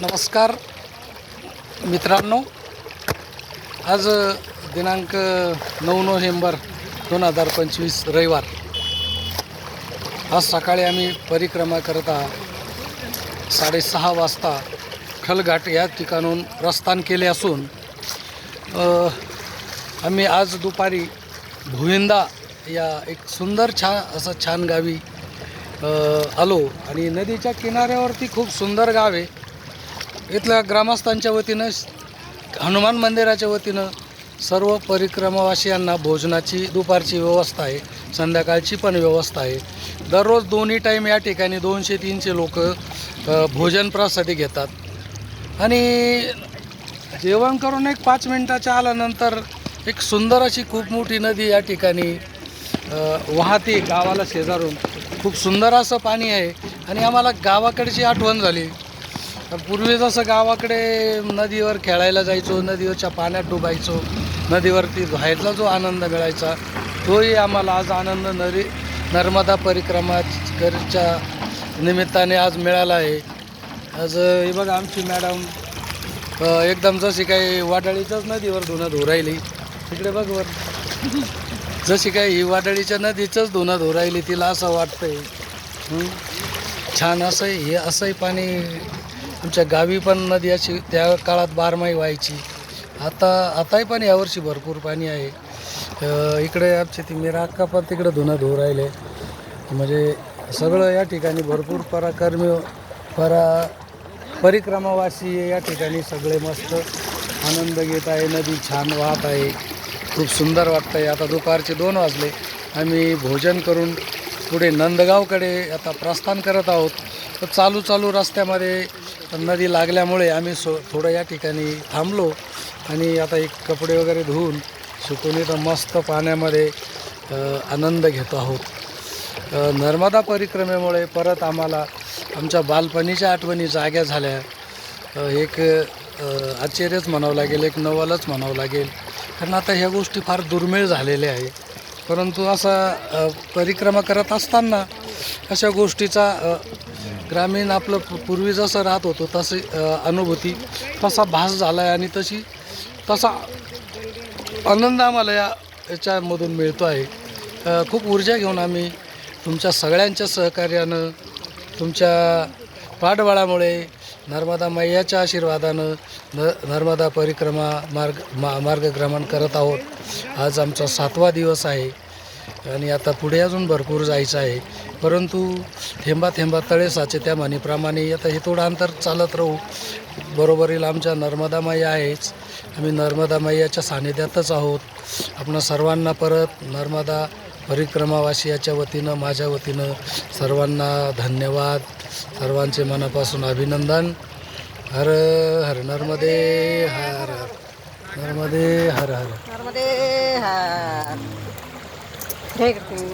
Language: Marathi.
नमस्कार मित्रांनो. आज दिनांक नऊ नोव्हेंबर दोन हजार पंचवीस रविवार. आज सकाळी आम्ही परिक्रमा करत आहात. साडेसहा वाजता खलघाट या ठिकाणून प्रस्थान केले असून आम्ही आज दुपारी भुविंदा या एक सुंदर छान असं छान गावी आलो. आणि नदीच्या किनाऱ्यावरती खूप सुंदर गाव आहे. इथल्या ग्रामस्थांच्या वतीनं हनुमान मंदिराच्या वतीनं सर्व परिक्रमावासियांना भोजनाची दुपारची व्यवस्था आहे संध्याकाळची पण व्यवस्था आहे. दररोज दोन्ही टाईम या ठिकाणी दोनशे तीनशे लोक भोजन प्रसादी घेतात. आणि जेवण करून एक पाच मिनटाच्या आल्यानंतर एक सुंदर अशी खूप मोठी नदी या ठिकाणी वाहते गावाला शेजारून. खूप सुंदर असं पाणी आहे आणि आम्हाला गावाकडची आठवण झाली. पूर्वी जसं गावाकडे नदीवर खेळायला जायचो नदीवरच्या पाण्यात डुबायचो नदीवरती व्हायचा जो आनंद मिळायचा तोही आम्हाला आज आनंद नरी नर्मदा परिक्रमाच्या निमित्ताने आज मिळाला आहे. आज हे बघा आमची मॅडम एकदम जशी काही वाटाळीच्याच नदीवर धुणं धुरायली राहिली. तिकडे बघ वर. जशी काही ही वाटाळीच्या नदीचंच धुणं धुरायली राहिली तिला असं वाटतंय. छान असं हे असंही पाणी आमच्या गावी पण नदी अशी त्या काळात बारमाही व्हायची. आता आताही पण यावर्षी भरपूर पाणी आहे. इकडे आमची ती मीरा अक्का पण तिकडे धुणं धुवू राहिले. म्हणजे सगळं या ठिकाणी भरपूर पराकर्मी परा परिक्रमावासी या ठिकाणी सगळे मस्त आनंद घेत आहे. नदी छान वाहत आहे. खूप सुंदर वाटतं आहे आता दुपारचे दोन वाजले. आम्ही भोजन करून पुढे नंदगावकडे आता प्रस्थान करत आहोत. तर चालू चालू रस्त्यामध्ये नदी लागल्यामुळे आम्ही सो थोडं या ठिकाणी थांबलो आणि आता एक कपडे वगैरे धुवून सुकून इथं मस्त पाण्यामध्ये आनंद घेतो आहोत. नर्मदा परिक्रमेमुळे परत आम्हाला आमच्या बालपणीच्या आठवणी जाग्या झाल्या. एक आश्चर्यच म्हणावं लागेल एक नवलच म्हणावं लागेल. कारण आता ह्या गोष्टी फार दुर्मिळ झालेल्या आहे परंतु असा परिक्रमा करत असताना अशा गोष्टीचा ग्रामीण आपलं पूर्वी जसं राहत होतो तसे अनुभूती तसा भास झाला आहे आणि तशी तसा आनंद आम्हाला या याच्यामधून मिळतो आहे. खूप ऊर्जा घेऊन आम्ही तुमच्या सगळ्यांच्या सहकार्यानं तुमच्या पाठबळामुळे नर्मदा मैयाच्या आशीर्वादानं न नर्मदा परिक्रमा मार्ग मा मार्गक्रमण करत आहोत. आज आमचा सातवा दिवस आहे आणि आता पुढे अजून भरपूर जायचं आहे. परंतु थेंबा थेंबा तळे साचे त्या म्हणीप्रमाणे आता हे थोडं अंतर चालत राहू. बरोबरील आमच्या नर्मदा मैया आहेच. आम्ही नर्मदा मैयाच्या सानिध्यातच आहोत. आपण सर्वांना परत नर्मदा परिक्रमावासियाच्या वतीनं माझ्या वतीनं सर्वांना धन्यवाद. सर्वांचे मनापासून अभिनंदन. हर हर नर्मदे हर हर. नर्मदे हर हर. नर्मदे हर. हे करते मी